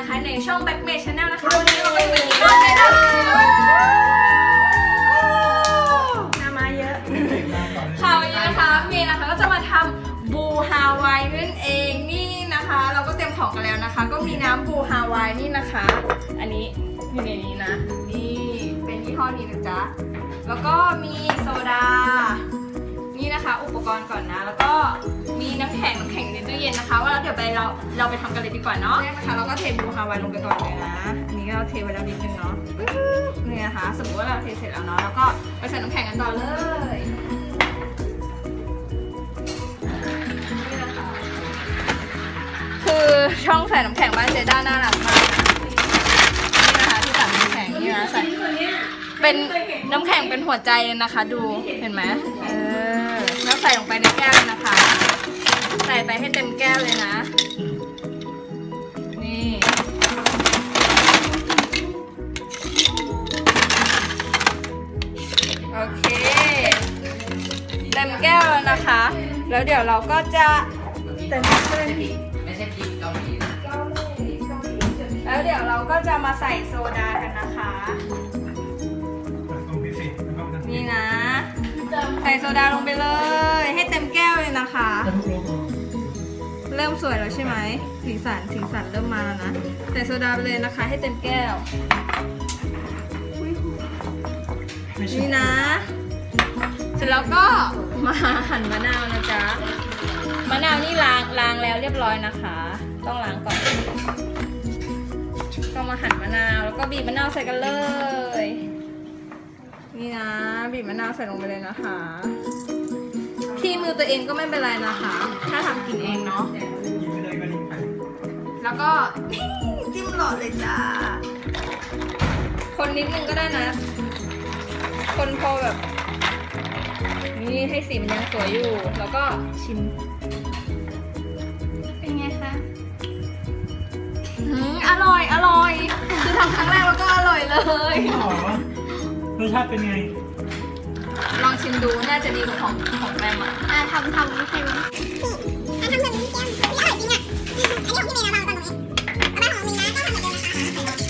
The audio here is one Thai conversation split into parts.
ะคะในช่อง Back Me Channel นะคะวันนี้เราไปวิ่งรเยนะนามาเยอะค่ะวันนี้นะคะเมย์นะคะก็จะมาทำบูฮาวายนั่นเองนี่นะคะ เราก็เตรียมของกันแล้วนะคะ ก็มีน้ำบูฮาวายนี่นะคะ อันนี้อยู่ในนี้นะนี่เป็นยี่ห้อนี้นะจ๊ะแล้วก็มีโซดา นี่นะคะ อุปกรณ์ก่อนนะ แล้วก็ เย็นนะคะ ว่าแล้วเดี๋ยวไปเราเราไปทำกันเลยดีกว่าเนาะแรกนะคะเราก็เทบูฮาวายลงไปก่อนเลยนะอันนี้ก็เราเทไว้แล้วนิดนึงเนาะปึ๊บนี่นะคะสมมติว่าเราเทเสร็จแล้วเนาะแล้วก็ไปใส่น้ำแข็งกันต่อเลยนี่นะคะคือช่องใส่น้ำแข็งบ้านเจด้าน่ารักมากนี่นะคะที่ใส่น้ำแข็งนี่นะใส่เป็นน้ำแข็งเป็นหัวใจเลยนะคะ ดูเห็นไหมเออแล้วใส่ลงไปในแก้วเลยนะคะ ใส่ไปให้เต็มแก้วเลยนะ นี่ โอเค เต็มแก้วแล้วนะคะ แล้วเดี๋ยวเราก็จะเต็มแก้วเลยไม่ใช่พริกเกาหลีนะแล้วเดี๋ยวเราก็จะมาใส่โซดากันนะคะตรงพิเศษแล้วก็มันนี่นะ ใส่โซดาลงไปเลย ให้เต็มแก้วเลยนะคะ เริ่มสวยแล้วใช่ไหมสีสันสีสันเริ่มมาแล้วนะใส่โซดาไปเลยนะคะ ให้เต็มแก้วนี่นะ เสร็จแล้วก็มาหั่นมะนาวนะจ๊ะมะนาวนี่ล้างล้างแล้วเรียบร้อยนะคะ ต้องล้างก่อนก็มาหั่นมะนาวแล้วก็บีบมะนาวใส่กันเลย นี่นะบีบมะนาวใส่ลงไปเลยนะคะ ที่มือตัวเองก็ไม่เป็นไรนะคะ ถ้าทำกินเองเนาะยิงไม่ได้ก็ยิงไปแล้วก็ จิ้มหลอดเลยจ้า คนนิดนึงก็ได้นะ คนพอแบบ นี่ให้สีมันยังสวยอยู่ แล้วก็ชิม เป็นไงคะอืมอร่อย อร่อย คือทำครั้งแรกแล้วก็อร่อยเลยอ๋อรสชาติเป็นไง ลองชิมดูน่าจะดีกว่าของของแม่มาอ่าทำทำให้มันอ่ทำแบบนี้แก้มไม่อร่อยจริงอะอันนี้ของพี่เมย์นะเราตอนนี้บ้านของมีนะก็ทำแบบเดิมนะคะ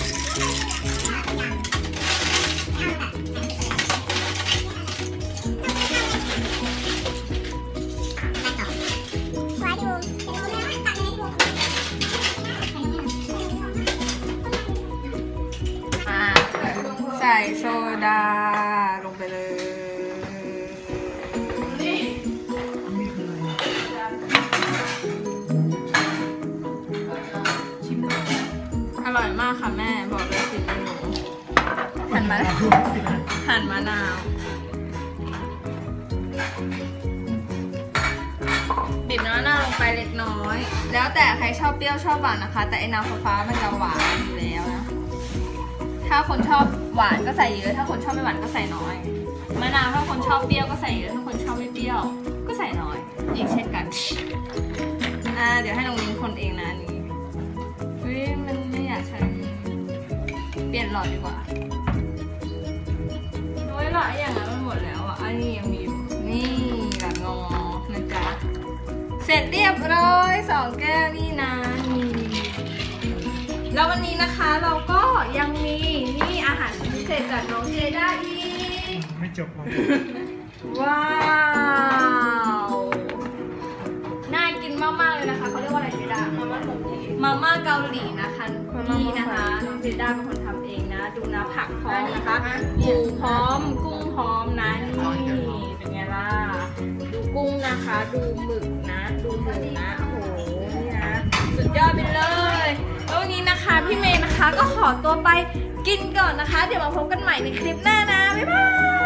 ไว้ดูเป็นรูปเลยตัดเลยดูอ่าใส่โซดาลงไปเลย หั่นมะนาวหั่นมะนาวบีบน้ำมะนาวลงไปเล็กน้อย แล้วแต่ใครชอบเปรี้ยวชอบหวานนะคะ แต่ไอ้น้ำฟ้าๆมันจะหวานอยู่แล้วนะถ้าคนชอบหวานก็ใส่เยอะ ถ้าคนชอบไม่หวานก็ใส่น้อยมะนาวถ้าคนชอบเปรี้ยวก็ใส่เยอะถ้าคนชอบไม่เปรี้ยว ก็ใส่น้อย อีกเช่นกันอ่าเดี๋ยวให้น้องลิงคนเองนะอันนี้เฮ้ยมันไม่อยากใช้ เปลี่ยนหลอดดีกว่า โอ้ยหลอดไอ้อย่างนั้นมันหมดแล้วอะอันนี้ยังมีอยู่นี่แบบงอนะจ๊ะเสร็จเรียบร้อยสองแก้วนี่นะนี่แล้ววันนี้นะคะเราก็ยังมีนี่อาหารพิเศษจากน้องเจด้าอีกไม่จบหรอกว้าวน่ากินมากๆเลยนะคะเขาเรียกว่าอะไรเจด้ามาม่าเกาหลีมาม่าเกาหลีนะคะนี่นะคะน้องเจด้าเป็นคนทำเองนะ ดูนะผักพร้อมนะคะหมูพร้อ ดูหมึกนะ ดูหมึกนะ โอ้โหนี่นะ สุดยอดไปเลย แล้ววันนี้นะคะ พี่เมย์นะคะก็ขอตัวไปกินก่อนนะคะ เดี๋ยวมาพบกันใหม่ในคลิปหน้านะ บ๊ายบาย